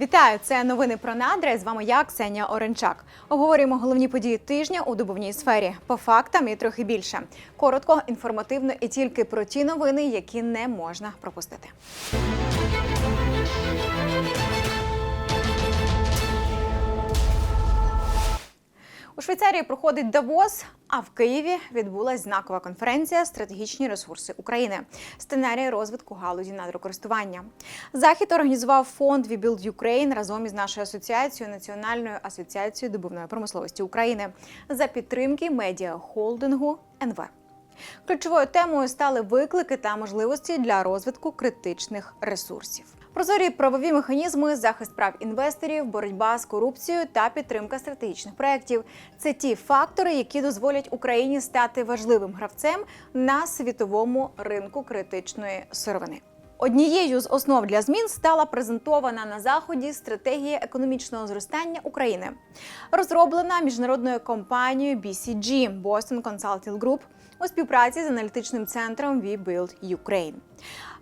Вітаю! Це новини про надра. З вами я, Ксенія Оренчак. Обговорюємо головні події тижня у добувній сфері. По фактам і трохи більше. Коротко, інформативно і тільки про ті новини, які не можна пропустити. Швейцарії проходить Давос, а в Києві відбулась знакова конференція Стратегічні ресурси України. Сценарії розвитку галузі надрокористування. Захід організував фонд We Ukraine разом із нашою асоціацією Національною асоціацією добувної промисловості України за підтримки медіахолдингу НВ. Ключовою темою стали виклики та можливості для розвитку критичних ресурсів. Прозорі правові механізми, захист прав інвесторів, боротьба з корупцією та підтримка стратегічних проєктів це ті фактори, які дозволять Україні стати важливим гравцем на світовому ринку критичної сировини. Однією з основ для змін стала презентована на заході стратегія економічного зростання України, розроблена міжнародною компанією BCG Boston Consulting Group у співпраці з аналітичним центром We Build Ukraine.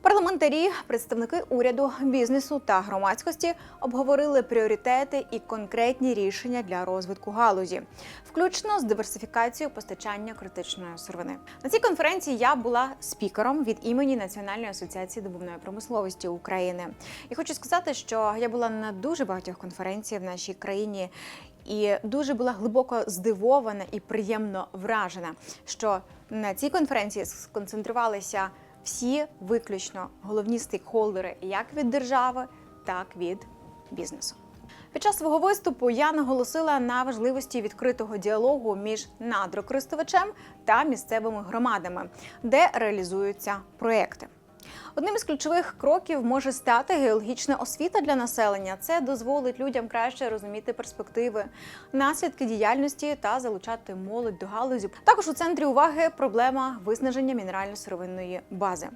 Парламентарі, представники уряду, бізнесу та громадськості обговорили пріоритети і конкретні рішення для розвитку галузі, включно з диверсифікацією постачання критичної сировини. На цій конференції я була спікером від імені Національної асоціації добувної промисловості України. І хочу сказати, що я була на дуже багатьох конференціях в нашій країні. І дуже була глибоко здивована і приємно вражена, що на цій конференції сконцентрувалися всі виключно головні стейкхолдери як від держави, так від бізнесу. Під час свого виступу я наголосила на важливості відкритого діалогу між надрокористувачем та місцевими громадами, де реалізуються проекти. Одним із ключових кроків може стати геологічна освіта для населення. Це дозволить людям краще розуміти перспективи, наслідки діяльності та залучати молодь до галузі. Також у центрі уваги проблема виснаження мінерально-сировинної бази.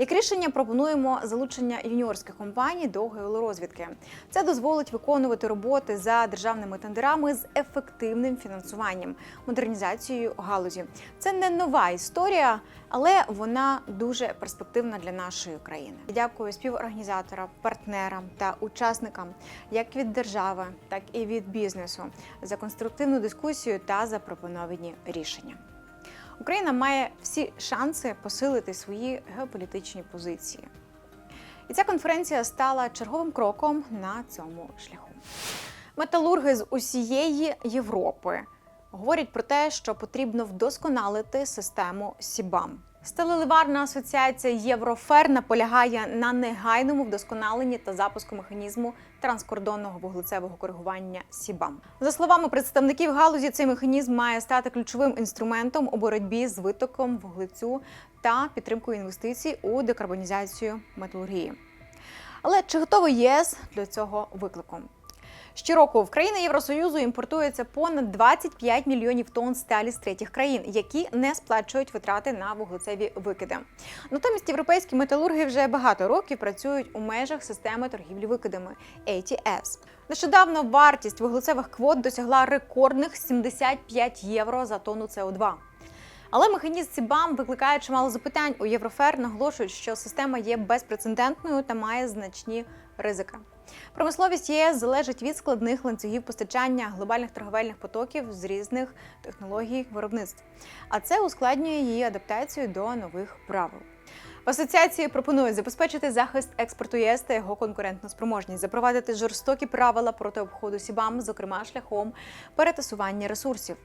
Як рішення пропонуємо залучення юніорських компаній до геологорозвідки. Це дозволить виконувати роботи за державними тендерами з ефективним фінансуванням, модернізацією галузі. Це не нова історія, але вона дуже перспективна для нашої країни. Дякую співорганізаторам, партнерам та учасникам, як від держави, так і від бізнесу, за конструктивну дискусію та запропоновані рішення. Україна має всі шанси посилити свої геополітичні позиції. І ця конференція стала черговим кроком на цьому шляху. Металурги з усієї Європи говорять про те, що потрібно вдосконалити систему Сібам. Сталеливарна асоціація Єврофер наполягає на негайному вдосконаленні та запуску механізму транскордонного вуглецевого коригування Сібам. За словами представників галузі, цей механізм має стати ключовим інструментом у боротьбі з витоком вуглецю та підтримкою інвестицій у декарбонізацію металургії. Але чи готовий ЄС для цього виклику? Щороку в країни Євросоюзу імпортується понад 25 мільйонів тонн сталі з третіх країн, які не сплачують витрати на вуглецеві викиди. Натомість європейські металурги вже багато років працюють у межах системи торгівлі викидами ATS. Нещодавно вартість вуглецевих квот досягла рекордних 75 євро за тонну СО2. Але механізм ЦІБАМ викликає чимало запитань. У Єврофер наголошують, що система є безпрецедентною та має значні ризики. Промисловість ЄС залежить від складних ланцюгів постачання глобальних торговельних потоків з різних технологій виробництв, а це ускладнює її адаптацію до нових правил. В асоціації пропонують забезпечити захист експорту ЄС та його конкурентну спроможність, запровадити жорстокі правила проти обходу СІБАМ, зокрема шляхом перетасування ресурсів.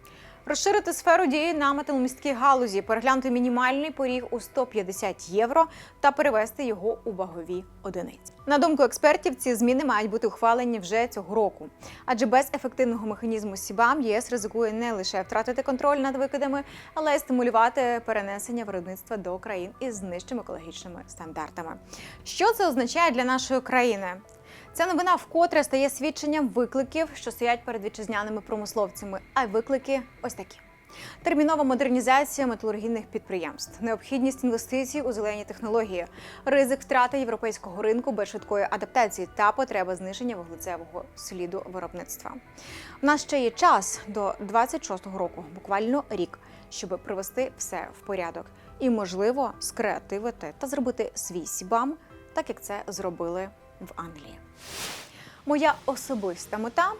Розширити сферу дії на металомісткій галузі, переглянути мінімальний поріг у 150 євро та перевести його у вагові одиниці. На думку експертів, ці зміни мають бути ухвалені вже цього року. Адже без ефективного механізму СІБАМ ЄС ризикує не лише втратити контроль над викидами, але й стимулювати перенесення виробництва до країн із нижчими екологічними стандартами. Що це означає для нашої країни? Ця новина вкотре стає свідченням викликів, що стоять перед вітчизняними промисловцями. А виклики ось такі. Термінова модернізація металургійних підприємств, необхідність інвестицій у зелені технології, ризик втрати європейського ринку без швидкої адаптації та потреба зниження вуглецевого сліду виробництва. У нас ще є час до 26-го року, буквально рік, щоб привести все в порядок і, можливо, скреативити та зробити свій сібам, так як це зробили в Англії. Моя особиста мета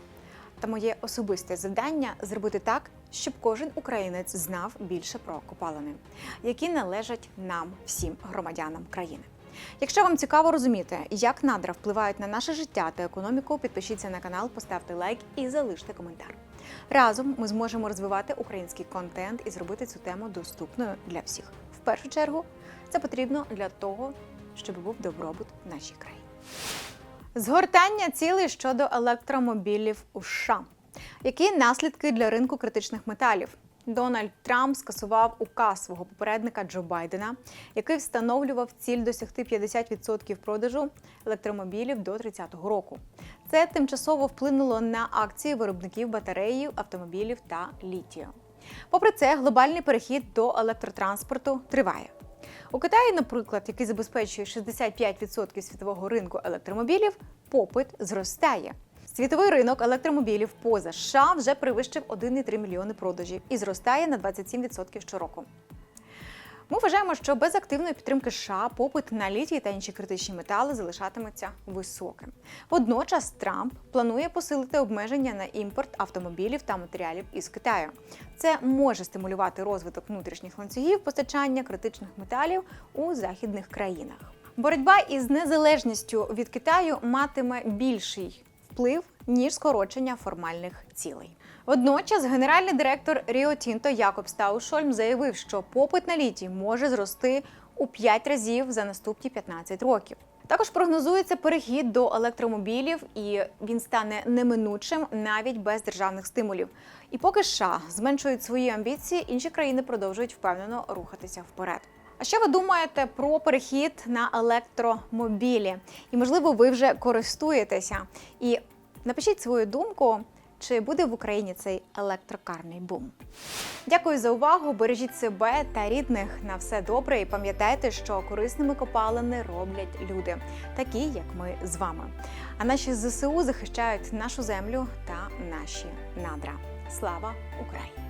та моє особисте завдання зробити так, щоб кожен українець знав більше про копалини, які належать нам, всім громадянам країни. Якщо вам цікаво розуміти, як надра впливають на наше життя та економіку, підпишіться на канал, поставте лайк і залиште коментар. Разом ми зможемо розвивати український контент і зробити цю тему доступною для всіх. В першу чергу це потрібно для того, щоб був добробут в нашій країні. Згортання цілей щодо електромобілів у США. Які наслідки для ринку критичних металів? Дональд Трамп скасував указ свого попередника Джо Байдена, який встановлював ціль досягти 50% продажу електромобілів до 30-го року. Це тимчасово вплинуло на акції виробників батареїв, автомобілів та літію. Попри це, глобальний перехід до електротранспорту триває. У Китаї, наприклад, який забезпечує 65% світового ринку електромобілів, попит зростає. Світовий ринок електромобілів поза США вже перевищив 1,3 мільйони продажів і зростає на 27% щороку. Ми вважаємо, що без активної підтримки США попит на літій та інші критичні метали залишатиметься високим. Водночас Трамп планує посилити обмеження на імпорт автомобілів та матеріалів із Китаю. Це може стимулювати розвиток внутрішніх ланцюгів постачання критичних металів у західних країнах. Боротьба із незалежністю від Китаю матиме більший вплив ніж скорочення формальних цілей. Водночас генеральний директор Ріо Тінто Якоб Стаушольм заявив, що попит на літій може зрости у 5 разів за наступні 15 років. Також прогнозується перехід до електромобілів, і він стане неминучим навіть без державних стимулів. І поки США зменшують свої амбіції, інші країни продовжують впевнено рухатися вперед. А що ви думаєте про перехід на електромобілі? І можливо, ви вже користуєтеся. І напишіть свою думку. Чи буде в Україні цей електрокарний бум? Дякую за увагу. Бережіть себе та рідних на все добре. І пам'ятайте, що корисними копалини роблять люди, такі як ми з вами. А наші ЗСУ захищають нашу землю та наші надра. Слава Україні!